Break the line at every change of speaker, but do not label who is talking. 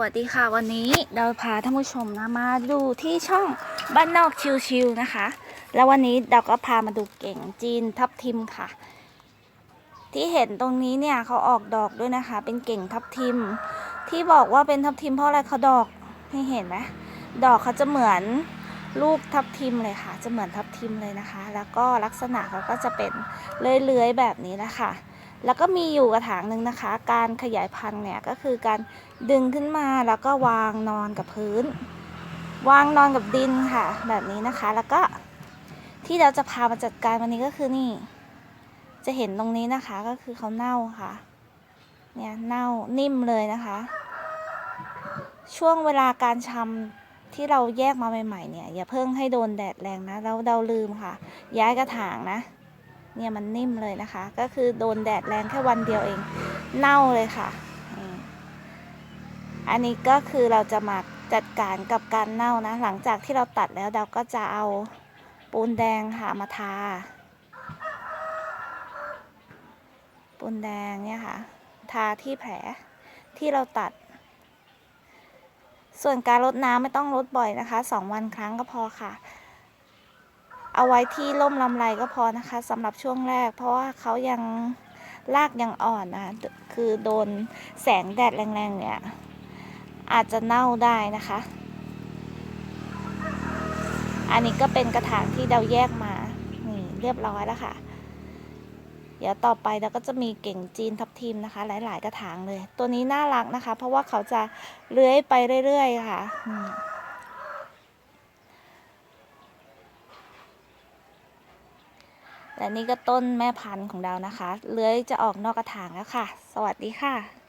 วัสดีค่ะวันนี้เราพาท่านผู้ชมนะมาดูที่ช่องบ้านนอกชิวๆนะคะ แล้ววันนี้เราก็พามาดูเก่งจีนทับทิมค่ะ ที่เห็นตรงนี้เนี่ยเขาออกดอกด้วยนะคะ เป็นเก่งทับทิม ที่บอกว่าเป็นทับทิมเพราะอะไรเขาดอกให้เห็นไหมดอกเขาจะเหมือนลูกทับทิมเลยค่ะ จะเหมือนทับทิมเลยนะคะ แล้วก็ลักษณะเขาก็จะเป็นเลื้อยๆแบบนี้นะค่ะ แล้วก็มีอยู่กระถางหนึ่งนะคะ การขยายพันธุ์เนี่ยก็คือการดึงขึ้นมาแล้วก็วางนอนกับพื้น วางนอนกับดินค่ะ แบบนี้นะคะ แล้วก็ที่เราจะพามาจัดการวันนี้ก็คือนี่ จะเห็นตรงนี้นะคะก็คือเขาเน่าค่ะ เนี่ยเน่านิ่มเลยนะคะ ช่วงเวลาการชำที่เราแยกมาใหม่ๆเนี่ยอย่าเพิ่งให้โดนแดดแรงนะแล้วเราลืมค่ะ ย้ายกระถางนะ เนี่ยมันนิ่มเลยนะคะ ก็คือโดนแดดแรงแค่วันเดียวเอง เน่าเลยค่ะ อันนี้ก็คือเราจะมาจัดการกับการเน่านะ หลังจากที่เราตัดแล้วเราก็จะเอาปูนแดงค่ะมาทา ปูนแดงเนี่ยค่ะ ทาที่แผลที่เราตัด ส่วนการลดน้ำไม่ต้องลดบ่อยนะคะสองวันครั้งก็พอค่ะ เอาไว้ที่ร่มลำไรก็พอนะคะสำหรับช่วงแรก เพราะว่าเขายังรากยังอ่อนนะคือโดนแสงแดดแรงๆเนี่ยอาจจะเน่าได้นะคะ อันนี้ก็เป็นกระถางที่เราแยกมา นี่เรียบร้อยแล้วค่ะ เดี๋ยวต่อไปเราก็จะมีเก่งจีนทับทิมนะคะ หลาย ๆ กระถางเลย ตัวนี้น่ารักนะคะ เพราะว่าเขาจะเลื้อยไปเรื่อย ๆ ค่ะอืม และนี่ก็ต้นแม่พันธุ์ของเรานะคะ เลื้อยจะออกนอกกระถางแล้วค่ะ สวัสดีค่ะ